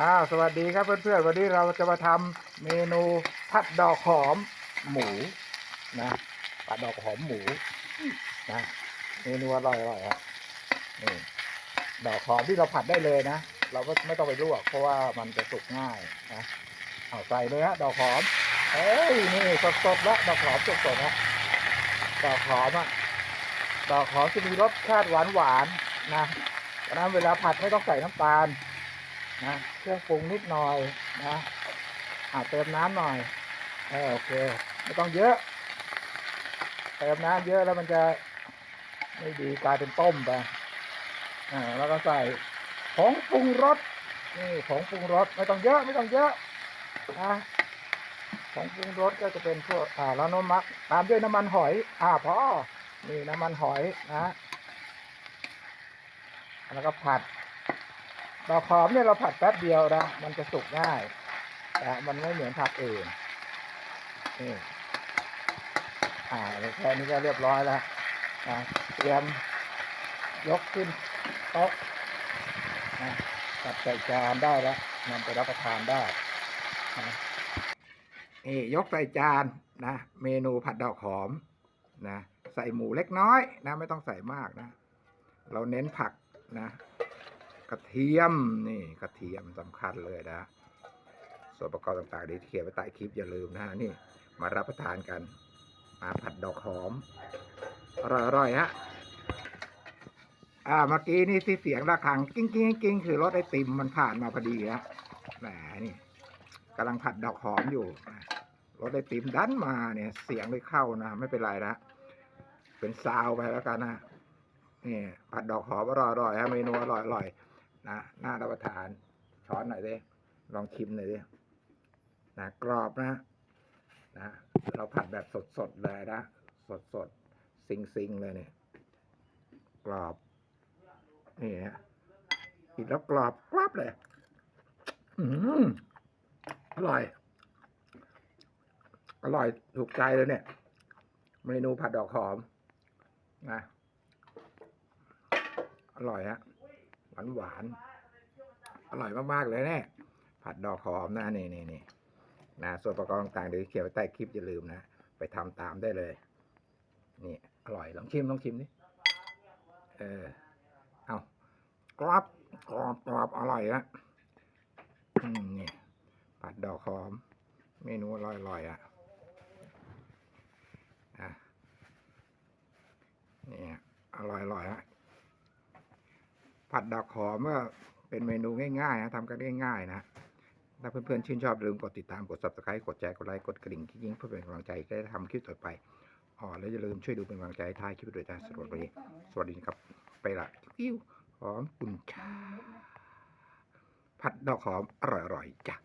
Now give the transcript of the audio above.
อ้าวสวัสดีครับเพื่อนๆวันนี้เราจะมาทำเมนูผัดดอกหอมหมูนะผัดดอกหอมหมูนะเมนูอร่อยๆครับนี่ดอกหอมที่เราผัดได้เลยนะ เราก็ไม่ต้องไปลวก เพราะว่ามันจะสุกง่ายนะเอาใส่เลยฮะดอกหอม เอ้ยนี่สดๆแล้วดอกหอมสดๆนะดอกหอมอะดอกหอมจะมีรสชาติหวานๆนะเพราะนั้นเวลาผัดไม่ต้องใส่น้ำตาล นะเครื่องปรุงนิดหน่อยนะอาเติมน้ำหน่อยเออโอเคไม่ต้องเยอะ เติมน้ำเยอะแล้วมันจะไม่ดีกลายเป็นต้มไปอ่าแล้วก็ใส่ผงปรุงรสนี่ผงปรุงรสไม่ต้องเยอะไม่ต้องเยอะนะผงปรุงรสก็จะเป็นพวกอ่าแล้วน้ำมักตามด้วยน้ำมันหอย อ่าพอนี่น้ำมันหอยนะแล้วก็ผัด ดอกหอมเนี่ยเราผัดแป๊บเดียวนะมันจะสุกง่ายแต่มันไม่เหมือนผัดอื่นนี่อ่าแค่นี้ก็เรียบร้อยแล้วนะเตรียมยกขึ้นโต๊ะนะจัดใส่จานได้แล้วนำไปรับประทานได้นะนี่ยกใส่จานนะเมนูผัดดอกหอมนะใส่หมูเล็กน้อยนะไม่ต้องใส่มากนะ เราเน้นผักนะ กระเทียมนี่กระเทียมสำคัญเลยนะ ส่วนประกอบต่างๆเดี๋ยวเขียนไว้ใต้คลิปอย่าลืมนะฮะนี่มารับประทานกันมาผัดดอกหอมอร่อยๆฮะอ่าเมื่อกี้นี่ที่เสียงระฆังกิ้งกิ้งกิ้งคือรถไอติมมันผ่านมาพอดีฮะแหมนี่กำลังผัดดอกหอมอยู่รถไอติมดันมาเนี่ย เสียงเลยเข้านะ ไม่เป็นไรนะเป็นซาวไปแล้วกันนะนี่ผัดดอกหอมอร่อยๆฮะเมนูอร่อยๆ นะน่ารับประทาน ช้อนหน่อยดิลองชิมหน่อยดินะกรอบนะนะเราผัดแบบสดๆเลยนะ สดๆซิงๆเลยเนี่ยกรอบนี่ฮะกินแล้วกรอบกรอบเลยอืมอร่อย อร่อยถูกใจเลยเนี่ย เมนูผัดดอกหอมนะอร่อยฮะ หวานหวานอร่อยมากๆเลยเนี่ยผัดดอกหอมนะนี่นี่นี่นะส่วนประกอบต่างๆเดี๋ยวเขียนไว้ใต้คลิปอย่าลืมนะไปทำตามได้เลย นี่ อร่อยลองชิมลองชิมดิเออเอากรอบกรอบกรอบอร่อยนะอืมนี่ผัดดอกหอม เมนูอร่อยๆอะอะนี่อร่อยๆฮะ ผัดดอกหอมก็เป็นเมนูง่ายๆนะทำกันง่ายๆนะถ้าเพื่อนๆชื่นชอบอย่าลืมกดติดตามกด subscribe กดแชร์กดไลค์กดกระดิ่งยิ่งเพื่อเป็นกำลังใจได้ทำคลิปต่อไปอ๋อแล้วอย่าลืมช่วยดูเป็นกำลังใจท้ายคลิปด้วยนะสวัสดีสวัสดีครับไปละกิ้วหอมกุนชาผัดดอกหอมอร่อยๆจ้ะ